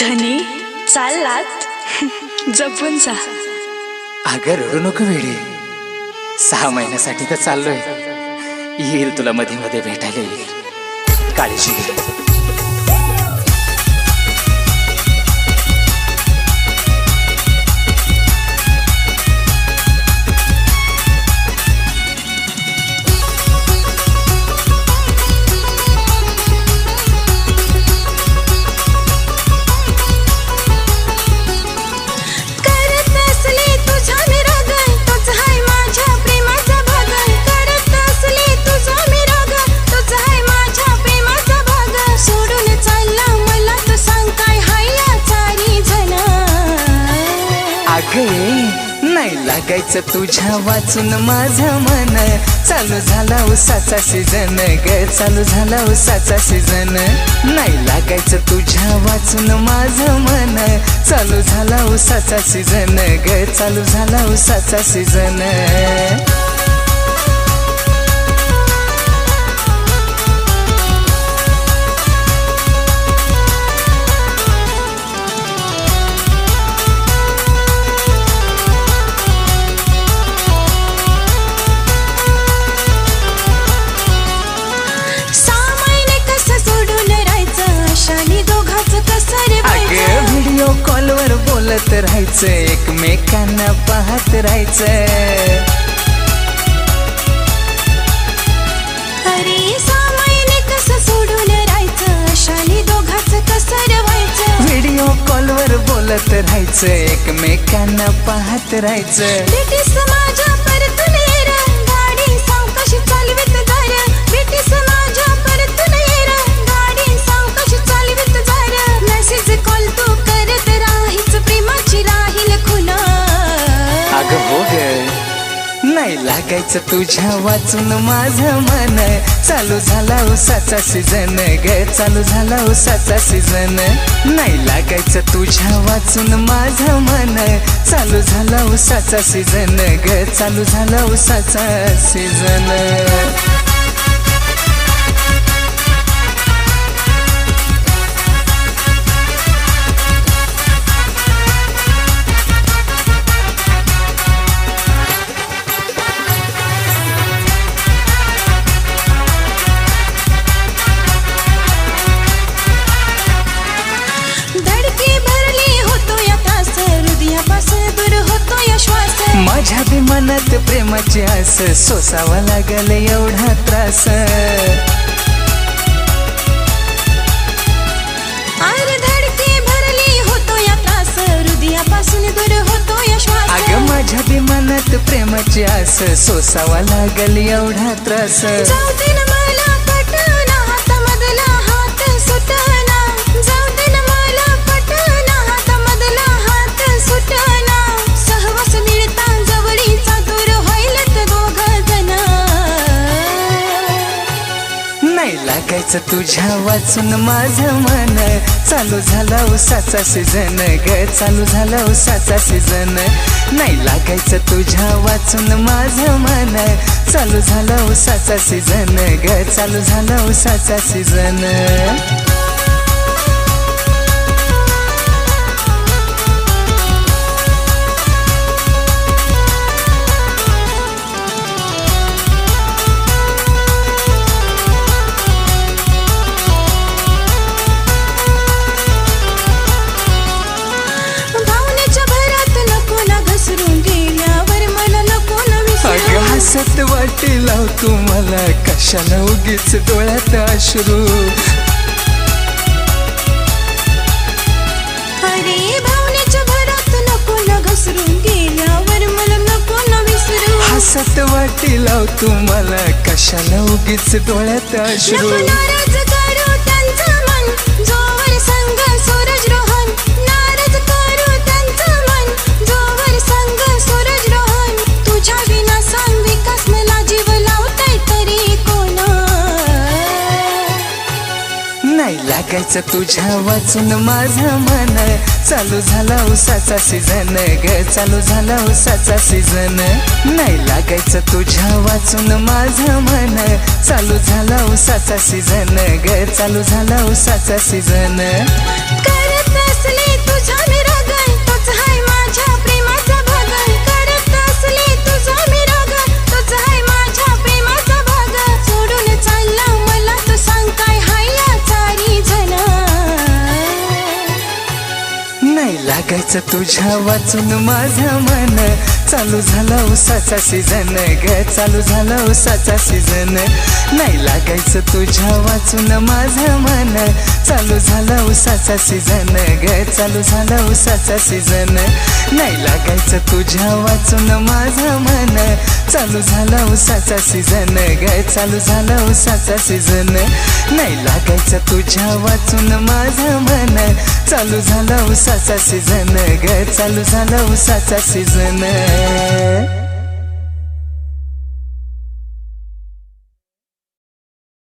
धनी चाललात जपून जा. अगं रडू नको वेळी सहा महिन्यासाठी तर चाललोय. येईल तुला मध्ये मध्ये भेटायला येईल. काळजी घे. नाही तुझ्या वाचून माझं मन. चालू झाला उसाचा सीझन ग. चालू झाला उसाचा सीझन नाही लागायचं तुझ्या वाचून माझं मन. चालू झाला उसाचा सीझन ग. चालू झाला उसाचा सीझन बोलत राहायचं एकमेकांना पाहत राहायचं. व्हिडिओ कॉलवर बोलत राहायचं एकमेकांना पाहत राहायचं. लागायचं तुझ्या वाचून माझं मन. चालू झाला उसाचा सीझन ग चालू झाला उसाचा सीझन नाही लागायचं तुझ्या वाचून माझं मन. चालू झाला उसाचा सीझन ग चालू झाला उसाचा सीझन प्रेमाची आस सोसावा लागल एवढा त्रास. अरे धडकी भरली होतो या त्रास. हृदयापासून दूर होतो या श्वास. अग माझ्या बी मनात प्रेमाची आस सोसावा लागल एवढा त्रास. लागायचं तुझ्या वाचून माझं मन. चालू झाला उसाचा सीझन ग. चालू झाला उसाचा सीझन नाही लागायचं तुझ्या वाचून माझं मन. चालू झाला उसाचा सीझन ग. चालू झाला उसाचा सीझन हसत वाटेल तू मला कशाला उगीच डोळ्यात अश्रू? अरे भावनेच्या भरात नको ना घसरून गेल्यावर मला नको ना विसरू. हसत वाटेल तू मला कशाला उगीच डोळ्यात अश्रू? नाही तुझ्या वाचून माझं मन. चालू झाला उसाचा सीझन ग चालू झाला उसाचा सीझन नाही लागायचं तुझ्या वाचून माझं मन. चालू झाला उसाचा सीझन ग चालू झाला उसाचा सीझन करायचं तुझ्या वाचून माझं मन. चालू झाला उसाचा सीझन ग. चालू झाला उसाचा सीझन नाही लागायचं तुझ्या वाचून माझं मन चालू झाला उसाचा सीझन ग. चालू झाला उसाचा सीझन नाही लागायचं तुझ्या वाचून माझं मन चालू झाला उसाचा सीझन ग. चालू झाला उसाचा सीझन नाही लागायचं तुझ्या वाचून माझं मन चालू झाला उसाचा सीझन ग. चालू झाला उसाचा सीझन है